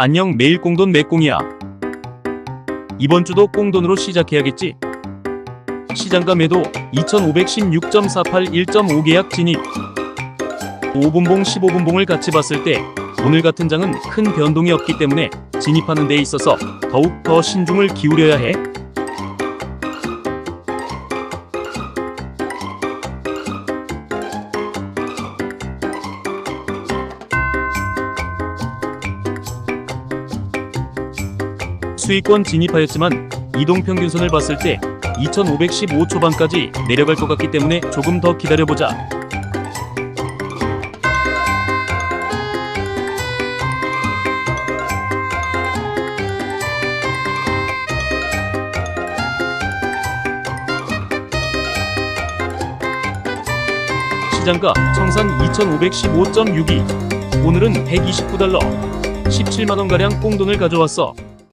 안녕 매일 꽁돈 맥꽁이야. 이번 주도 꽁돈으로 시작해야겠지. 시장가 매도 2516.48 1.5 계약 진입. 5분봉 15분봉을 같이 봤을 때 오늘 같은 장은 큰 변동이 없기 때문에 진입하는 데 있어서 더욱 더 신중을 기울여야 해. 수익권 진입하였지만 이동 평균선을 봤을 때 2515 초반까지 내려갈 것 같기 때문에 조금 더 기다려보자. 시장가 청산 2515.62 오늘은 129달러 17만원가량 꽁돈을 가져왔어